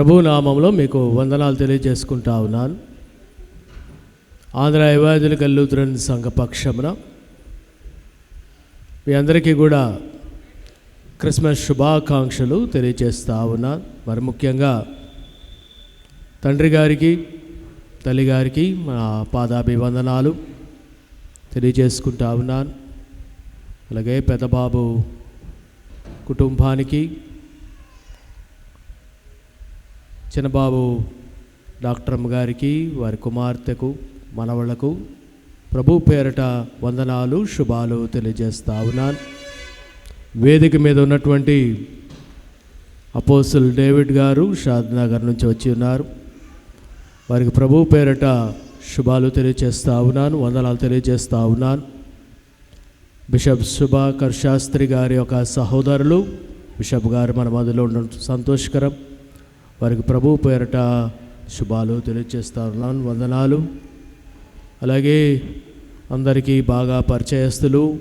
ప్రభు నామంలో మీకు వందనాలు తెలియజేసుకుంటా ఉన్నాను. ఆంధ్ర యువాదుల లూథరన్ సంఘ పక్షమున మీ అందరికీ కూడా క్రిస్మస్ శుభాకాంక్షలు తెలియజేస్తా ఉన్నాను. మరి ముఖ్యంగా తండ్రి గారికి తల్లి గారికి మా పాదాభివందనాలు తెలియజేసుకుంటా ఉన్నాను. అలాగే పెద్దబాబు కుటుంబానికి చిన్నబాబు డాక్టర్ అమ్మ గారికి వారి కుమార్తెకు మనవళ్ళకు ప్రభు పేరట వందనాలు శుభాలు తెలియజేస్తా ఉన్నాను. వేదిక మీద ఉన్నటువంటి అపోసుల్ డేవిడ్ గారు షాద్నగర్ నుంచి వచ్చి ఉన్నారు. వారికి ప్రభు పేరట శుభాలు తెలియజేస్తా ఉన్నాను వందనాలు తెలియజేస్తా ఉన్నాను. బిషప్ సుభాకర్ శాస్త్రి గారి యొక్క సహోదరులు బిషప్ గారు మన మధ్యలో ఉండడం సంతోషకరం. వారికి ప్రభు పేరట శుభాలు తెలియజేస్తారు వందనాలు. అలాగే అందరికీ బాగా పరిచయస్తులు.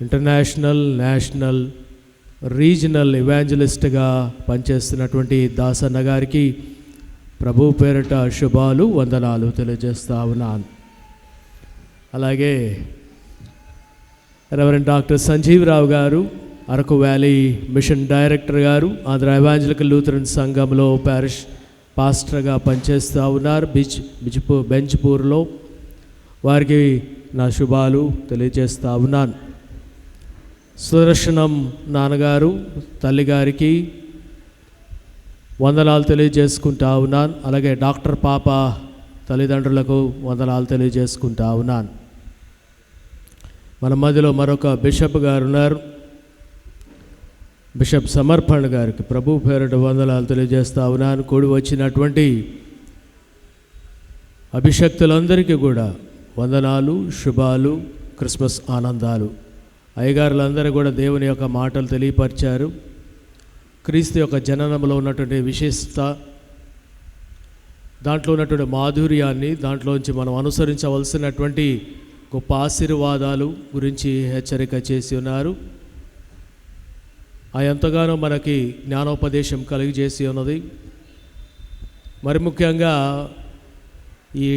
ఇంటర్నేషనల్ నేషనల్ రీజనల్ ఇవాంజలిస్ట్గా పనిచేస్తున్నటువంటి దాసన్న గారికి ప్రభు పేరట శుభాలు వందనాలు తెలియజేస్తా ఉన్నాను. అలాగే రెవరెంట్ డాక్టర్ సంజీవరావు గారు అరకు వ్యాలీ మిషన్ డైరెక్టర్ గారు ఆంధ్ర ఎవాంజలిక లూథరన్ సంఘంలో ప్యారిష్ పాస్టర్గా పనిచేస్తూ ఉన్నారు. బిచ్ బిజ్పూ బెంచ్పూర్లో వారికి నా శుభాలు తెలియజేస్తూ ఉన్నాను. సుదర్శనం నాన్నగారు తల్లిగారికి వందనాలు తెలియజేసుకుంటా ఉన్నాను. అలాగే డాక్టర్ పాప తల్లిదండ్రులకు వందనాలు తెలియజేసుకుంటా ఉన్నాను. మన మధ్యలో మరొక బిషప్ గారు ఉన్నారు. బిషప్ సమర్పణ గారికి ప్రభు పేరిట వందనాలు తెలియజేస్తా ఉన్నాను. కూడి వచ్చినటువంటి అభిషక్తులందరికీ కూడా వందనాలు శుభాలు క్రిస్మస్ ఆనందాలు. అయ్యగారులందరూ కూడా దేవుని యొక్క మాటలు తెలియపరిచారు. క్రీస్తు యొక్క జననంలో ఉన్నటువంటి విశేషత దాంట్లో ఉన్నటువంటి మాధుర్యాన్ని దాంట్లోంచి మనం అనుసరించవలసినటువంటి గొప్ప ఆశీర్వాదాలు గురించి హెచ్చరిక చేసి ఉన్నారు. ఆ ఎంతగానో మనకి జ్ఞానోపదేశం కలిగజేసి ఉన్నది. మరి ముఖ్యంగా ఈ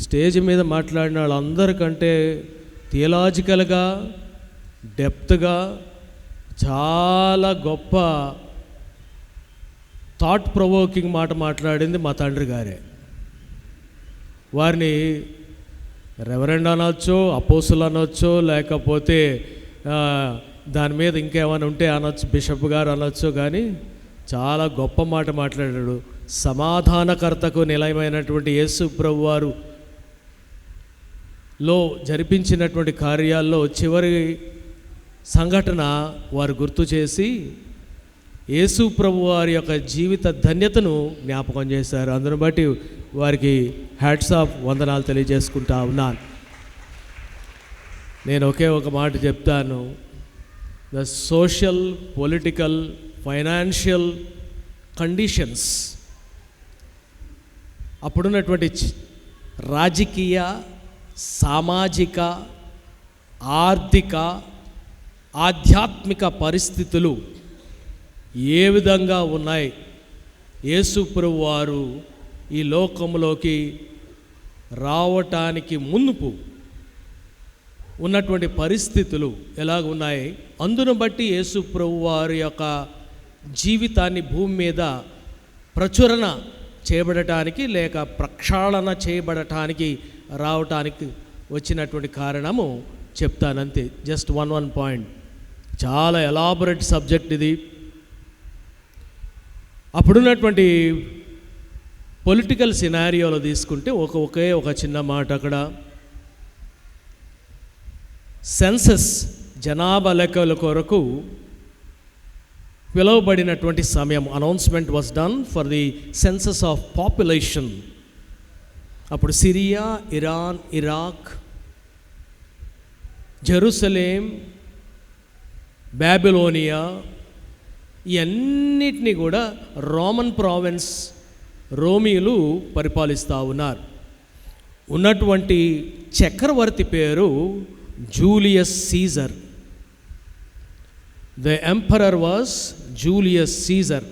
స్టేజ్ మీద మాట్లాడిన వాళ్ళందరికంటే థియలాజికల్గా డెప్త్గా చాలా గొప్ప థాట్ ప్రొవోకింగ్ మాట మాట్లాడింది మా తండ్రి గారే. వారిని రెవరెండ్ అనొచ్చు అపోసులు అనొచ్చు లేకపోతే దాని మీద ఇంకేమైనా ఉంటే అనొచ్చు బిషప్ గారు అనొచ్చు కానీ చాలా గొప్ప మాట మాట్లాడాడు. సమాధానకర్తకు నిలయమైనటువంటి యేసు ప్రభు వారు లో జరిపించినటువంటి కార్యాల్లో చివరి సంఘటన వారు గుర్తు చేసి యేసు ప్రభు వారి యొక్క జీవిత ధన్యతను జ్ఞాపకం చేశారు. అందును బట్టి వారికి హ్యాట్స్ ఆఫ్ వందనాలు తెలియజేసుకుంటా ఉన్నాను. నేను ఒకే ఒక మాట చెప్తాను. The social political financial conditions అప్పుడున్నటువంటి రాజకీయ సామాజిక ఆర్థిక ఆధ్యాత్మిక పరిస్థితులు ఏ విధంగా ఉన్నాయి? యేసుప్రభు వారు ఈ లోకంలోకి రావటానికి మునుపు ఉన్నటువంటి పరిస్థితులు ఎలాగ ఉన్నాయి అందును బట్టి యేసు ప్రభు వారి యొక్క జీవితాన్ని భూమి మీద ప్రచురణ చేయబడటానికి లేక ప్రక్షాళన చేయబడటానికి రావటానికి వచ్చినటువంటి కారణము చెప్తానంతే. జస్ట్ వన్ వన్ పాయింట్ చాలా ఎలాబొరేట్ సబ్జెక్ట్ ఇది. అప్పుడున్నటువంటి పొలిటికల్ సినారియోలో తీసుకుంటే ఒక ఒకే ఒక చిన్న మాట అక్కడ. సెన్సస్ జనాభా లెక్కల కొరకు పిలువబడినటువంటి సమయం announcement was done for the census of population అప్పుడు Syria Iran Iraq Jerusalem Babylonia ఇవన్నిటినీ కూడా రోమన్ ప్రావిన్స్ రోమియులు పరిపాలిస్తూ ఉన్నారు. ఉన్నటువంటి చక్రవర్తి పేరు Julius Caesar the emperor was Julius Caesar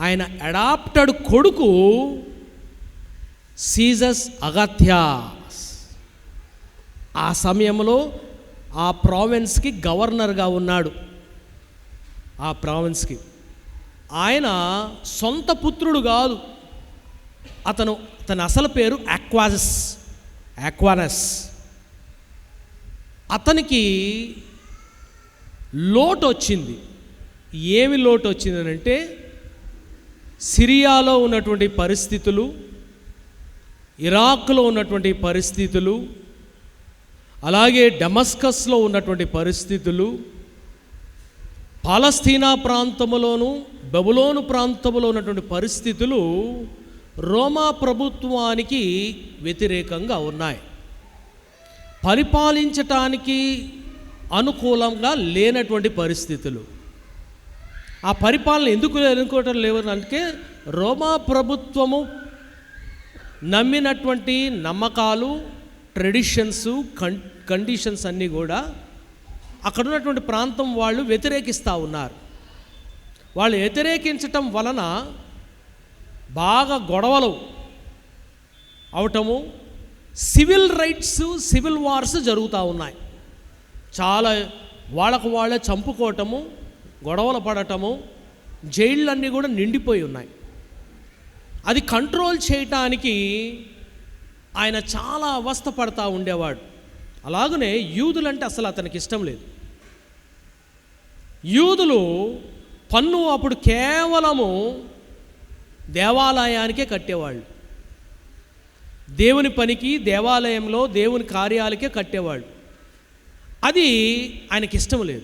ఆయన అడాప్టెడ్ కొడుకు సీజస్ అగత్యాస్ ఆ సమయంలో ఆ ప్రావిన్స్కి గవర్నర్గా ఉన్నాడు. ఆ ప్రావిన్స్కి ఆయన సొంత పుత్రుడు కాదు. అతను అతని అసలు పేరు ఆక్వాజస్ ఆక్వానస్ అతనికి లోటు వచ్చింది. ఏమి లోటు వచ్చిందనంటే సిరియాలో ఉన్నటువంటి పరిస్థితులు ఇరాక్లో ఉన్నటువంటి పరిస్థితులు అలాగే డమస్కస్లో ఉన్నటువంటి పరిస్థితులు పాలస్తీనా ప్రాంతంలోను బబులోను ప్రాంతంలో ఉన్నటువంటి పరిస్థితులు రోమా ప్రభుత్వానికి వ్యతిరేకంగా ఉన్నాయి. పరిపాలించటానికి అనుకూలంగా లేనటువంటి పరిస్థితులు. ఆ పరిపాలన ఎందుకు అనుకోవటం లేవు అంటే రోమా ప్రభుత్వము నమ్మినటువంటి నమ్మకాలు ట్రెడిషన్స్ కన్ కండిషన్స్ అన్నీ కూడా అక్కడ ఉన్నటువంటి ప్రాంతం వాళ్ళు వ్యతిరేకిస్తూ ఉన్నారు. వాళ్ళు వ్యతిరేకించటం వలన బాగా గొడవలు అవటము సివిల్ రైట్స్ సివిల్ వార్స్ జరుగుతూ ఉన్నాయి. చాలా వాళ్ళకు వాళ్ళే చంపుకోవటము గొడవలు పడటము జైళ్ళన్నీ కూడా నిండిపోయి ఉన్నాయి. అది కంట్రోల్ చేయటానికి ఆయన చాలా అవస్థ పడతా ఉండేవాడు. అలాగనే యూదులంటే అసలు అతనికి ఇష్టం లేదు. యూదులు పన్ను అప్పుడు కేవలము దేవాలయానికే కట్టేవాళ్ళు. దేవుని పనికి దేవాలయంలో దేవుని కార్యాలకే కట్టేవాళ్ళు. అది ఆయనకి ఇష్టం లేదు.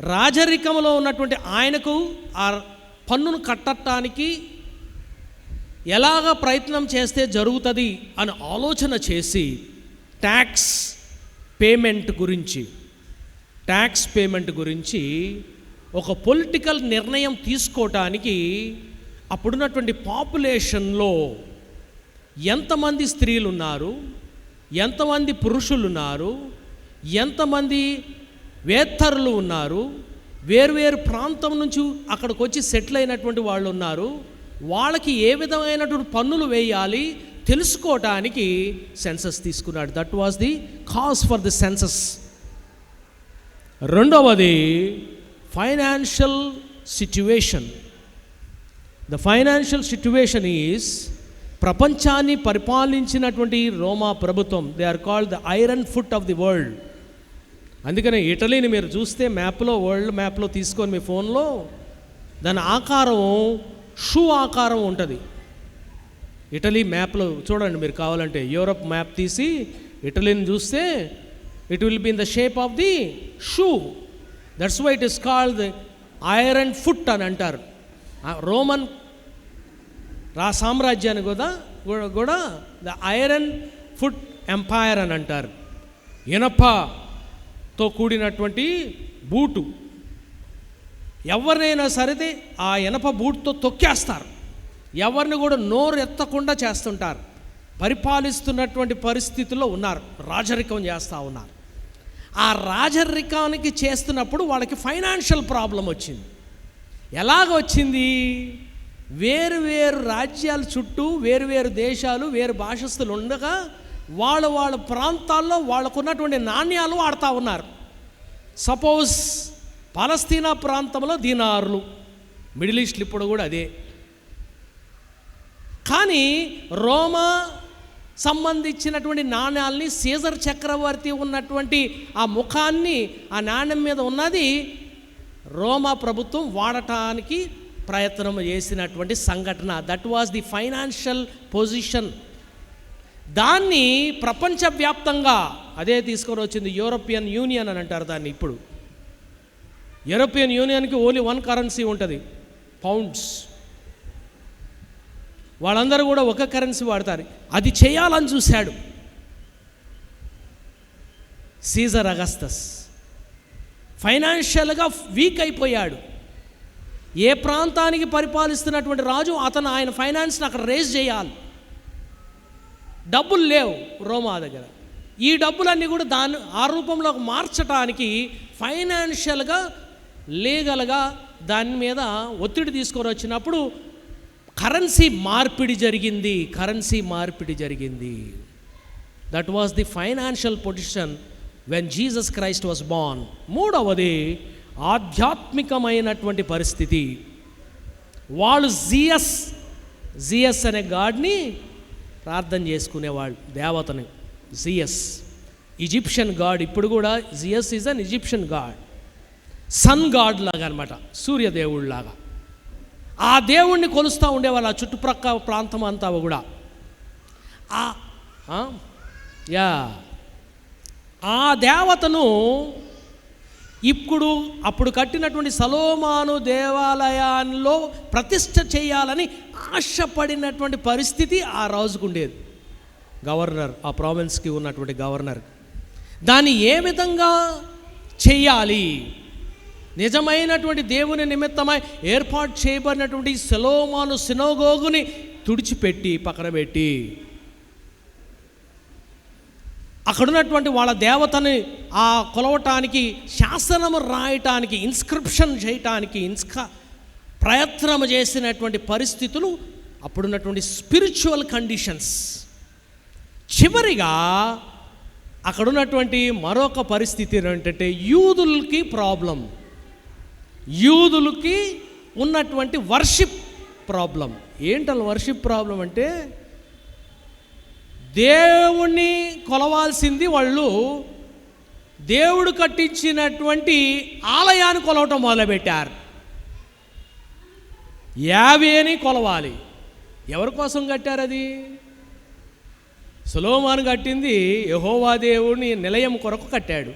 రాజరికంలో ఉన్నటువంటి ఆయనకు ఆ పన్నును కట్టడానికి ఎలాగ ప్రయత్నం చేస్తే జరుగుతుంది అని ఆలోచన చేసి ట్యాక్స్ పేమెంట్ గురించి ట్యాక్స్ పేమెంట్ గురించి ఒక పొలిటికల్ నిర్ణయం తీసుకోవటానికి అప్పుడున్నటువంటి పాపులేషన్లో ఎంతమంది స్త్రీలు ఉన్నారు ఎంతమంది పురుషులు ఉన్నారు ఎంతమంది వేత్తరులు ఉన్నారు? వేరువేరు ప్రాంతం నుంచి అక్కడికి వచ్చి సెటిల్ అయినటువంటి వాళ్ళు ఉన్నారు వాళ్ళకి ఏ విధమైనటువంటి పన్నులు వేయాలి తెలుసుకోవటానికి సెన్సస్ తీసుకున్నాడు. That was the cause for the census రెండవది financial situation the financial situation is ప్రపంచాన్ని పరిపాలించినటువంటి రోమా ప్రభుత్వం they are called the iron foot of the world అందుకనే ఇటలీని మీరు చూస్తే మ్యాప్లో వరల్డ్ మ్యాప్లో తీసుకొని మీ ఫోన్లో దాని ఆకారం షూ ఆకారం ఉంటుంది. ఇటలీ మ్యాప్లో చూడండి మీరు కావాలంటే యూరప్ మ్యాప్ తీసి ఇటలీని చూస్తే it will be in the shape of the shoe that's why it is called iron foot అని అంటారు. రోమన్ రా సామ్రాజ్యాన్ని కూడా కూడా- ద ఐరన్ ఫుట్ ఎంపైర్ అని అంటారు. ఇనపతో కూడినటువంటి బూటు. ఎవరినైనా సరే ఆ ఇనప బూట్తో తొక్కేస్తారు. ఎవరిని కూడా నోరు ఎత్తకుండా చేస్తుంటారు. పరిపాలిస్తున్నటువంటి పరిస్థితుల్లో ఉన్నారు రాజరికం చేస్తూ ఉన్నారు. ఆ రాజరికానికి చేస్తున్నప్పుడు వాళ్ళకి ఫైనాన్షియల్ ప్రాబ్లం వచ్చింది. ఎలాగ వచ్చింది వేరు వేరు రాజ్యాల చుట్టూ వేరు వేరు దేశాలు వేరు భాషస్థులు ఉండగా వాళ్ళ వాళ్ళ ప్రాంతాల్లో వాళ్ళకున్నటువంటి నాణ్యాలు వాడుతూ ఉన్నారు. సపోజ్ పాలస్తీనా ప్రాంతంలో దీనారులు మిడిల్ ఈస్ట్లు ఇప్పుడు కూడా అదే. కానీ రోమా సంబంధించినటువంటి నాణ్యాల్ని సీజర్ చక్రవర్తి ఉన్నటువంటి ఆ ముఖాన్ని ఆ నాణ్యం మీద ఉన్నది రోమా ప్రభుత్వం వాడటానికి ప్రయత్నం చేసినటువంటి సంఘటన. That was the financial position దాన్ని ప్రపంచవ్యాప్తంగా అదే తీసుకొని వచ్చింది యూరోపియన్ యూనియన్ అని అంటారు దాన్ని ఇప్పుడు. యూరోపియన్ యూనియన్కి ఓన్లీ వన్ కరెన్సీ ఉంటుంది పౌండ్స్ వాళ్ళందరూ కూడా ఒక కరెన్సీ వాడతారు. అది చేయాలని చూశాడు. సీజర్ అగస్తస్ ఫైనాన్షియల్గా వీక్ అయిపోయాడు. ఏ ప్రాంతానికి పరిపాలిస్తున్నటువంటి రాజు అతను ఆయన ఫైనాన్స్ని అక్కడ రేజ్ చేయాలి. డబ్బులు లేవు రోమా దగ్గర. ఈ డబ్బులన్నీ కూడా దాన్ని ఆ రూపంలో మార్చడానికి ఫైనాన్షియల్గా లీగల్గా దాని మీద ఒత్తిడి తీసుకొని వచ్చినప్పుడు కరెన్సీ మార్పిడి జరిగింది కరెన్సీ మార్పిడి జరిగింది. That was the financial position when Jesus Christ was born మూడవది ఆధ్యాత్మికమైనటువంటి పరిస్థితి. వాళ్ళు జియస్ జియస్ అనే గాడ్ని ప్రార్థన చేసుకునేవాళ్ళు దేవతని. జియస్. ఈజిప్షియన్ గాడ్ ఇప్పుడు కూడా Zeus is an Egyptian god. Sun god లాగా అనమాట సూర్యదేవుడిలాగా ఆ దేవుణ్ణి కొలుస్తూ ఉండేవాళ్ళు ఆ చుట్టుప్రక్క ప్రాంతం అంతా కూడా. ఆ? యా. ఆ దేవతను ఇప్పుడు అప్పుడు కట్టినటువంటి సలోమాను దేవాలయాల్లో ప్రతిష్ట చేయాలని ఆశపడినటువంటి పరిస్థితి ఆ రాజుకు ఉండేది. గవర్నర్ ఆ ప్రావిన్స్కి ఉన్నటువంటి గవర్నర్. దాన్ని ఏ విధంగా చేయాలి? నిజమైనటువంటి దేవుని నిమిత్తమై ఏర్పాటు చేయబడినటువంటి సెలోమాను సినోగోగుని తుడిచిపెట్టి పక్కన పెట్టి అక్కడున్నటువంటి వాళ్ళ దేవతని ఆ కొలవటానికి శాసనము రాయటానికి ఇన్స్క్రిప్షన్ చేయటానికి ఇన్స్కా ప్రయత్నం చేసినటువంటి పరిస్థితులు అప్పుడున్నటువంటి స్పిరిచువల్ కండిషన్స్ చివరిగా అక్కడ ఉన్నటువంటి మరొక పరిస్థితి ఏంటంటే యూదులకి ప్రాబ్లం యూదులకి ఉన్నటువంటి వర్షిప్ ప్రాబ్లం ఏంటల వర్షిప్ ప్రాబ్లం అంటే దేవుణ్ణి కొలవాల్సింది వాళ్ళు. దేవుడు కట్టించినటువంటి ఆలయాన్ని కొలవటం మొదలుపెట్టారు. యావేని కొలవాలి. ఎవరి కోసం కట్టారు అది? సులోమాను కట్టింది యహోవా దేవుని నిలయం కొరకు కట్టాడు.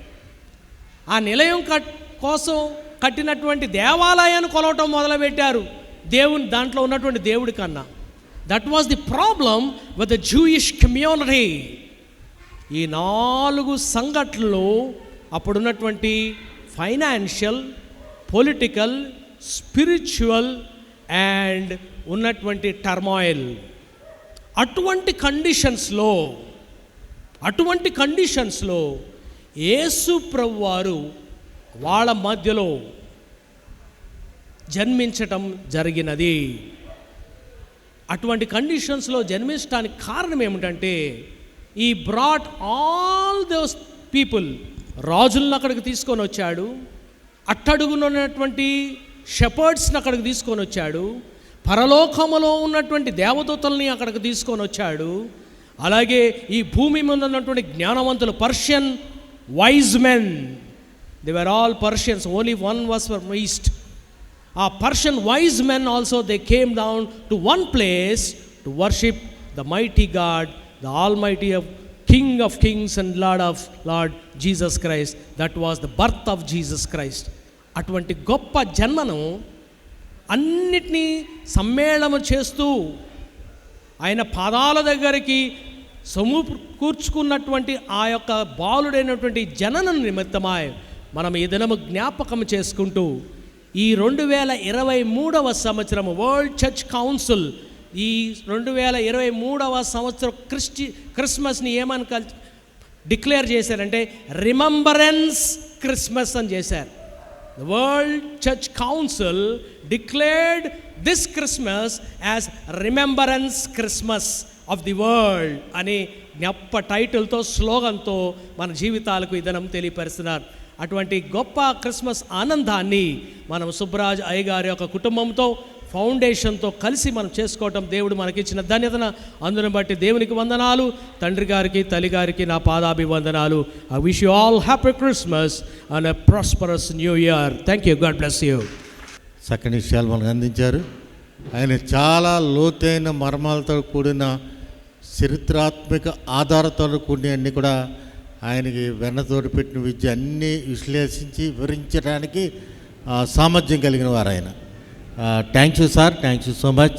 ఆ నిలయం కట్ కోసం కట్టినటువంటి దేవాలయాన్ని కొలవటం మొదలుపెట్టారు దేవుని దాంట్లో ఉన్నటువంటి దేవుడి కన్నా. That was the problem with the Jewish community ఈ నాలుగు సంఘటనలు అప్పుడున్నటువంటి ఫైనాన్షియల్ పొలిటికల్ స్పిరిచువల్ అండ్ ఉన్నటువంటి టర్మాయిల్ అటువంటి కండిషన్స్లో అటువంటి కండిషన్స్లో యేసు ప్రభు వారు వాళ్ళ మధ్యలో జన్మించటం జరిగినది. అటువంటి కండిషన్స్లో జన్మించడానికి కారణం ఏమిటంటే ఈ బ్రాట్ ఆల్ దోస్ పీపుల్ రాజులను అక్కడికి తీసుకొని వచ్చాడు అట్టడుగునున్నటువంటి షెపర్డ్స్ని అక్కడికి తీసుకొని వచ్చాడు పరలోకములో ఉన్నటువంటి దేవదూతల్ని అక్కడికి తీసుకొని వచ్చాడు అలాగే ఈ భూమి మీద ఉన్నటువంటి జ్ఞానవంతులు Persian wise men they were all Persians only one was far east ఆ Persian wise men also they came down to one place to worship the mighty god the almighty of king of kings and lord of lord Jesus Christ that was the birth of Jesus Christ అటువంటి గొప్ప జన్మను అన్నిటినీ సమ్మేళనం చేస్తూ ఆయన పాదాల దగ్గరికి సొమ్ము కూర్చుకున్నటువంటి ఆ యొక్క బాలుడైనటువంటి జనన నిమిత్తమై మనం ఈ దినము జ్ఞాపకం చేసుకుంటూ ఈ రెండు వేల ఇరవై మూడవ సంవత్సరం వరల్డ్ చర్చ్ కౌన్సిల్ ఈ రెండు వేల ఇరవై మూడవ సంవత్సరం క్రిస్టి క్రిస్మస్ని ఏమని కల్ డిక్లేర్ చేశారంటే రిమంబరెన్స్ క్రిస్మస్ అని చేశారు. World church council Council this Christmas Christmas remembrance Christmas of the world అని జ్ఞప్ప టైటిల్తో స్లోగన్తో మన జీవితాలకు ఈ దినం తెలియపరుస్తున్నారు. అటువంటి గొప్ప క్రిస్మస్ ఆనందాన్ని మనం సుబ్బరాజ్ అయ్యగారి యొక్క కుటుంబంతో ఫౌండేషన్తో కలిసి మనం చేసుకోవటం దేవుడు మనకిచ్చిన ధన్యతన. అందును బట్టి దేవునికి వందనాలు తండ్రి గారికి తల్లి గారికి నా పాదాభివందనాలు. I wish you all happy Christmas and a prosperous new year thank you god bless you చక్కని విషయాలు మనకు అందించారు. ఆయన చాలా లోతైన మర్మాలతో కూడిన చరిత్రాత్మక ఆధారాలతో కూడిన అన్ని కూడా ఆయనకి వెన్నతోటి పెట్టిన విద్య అన్నీ విశ్లేషించి వివరించడానికి సామర్థ్యం కలిగిన వారు ఆయన thank you sir thank you so much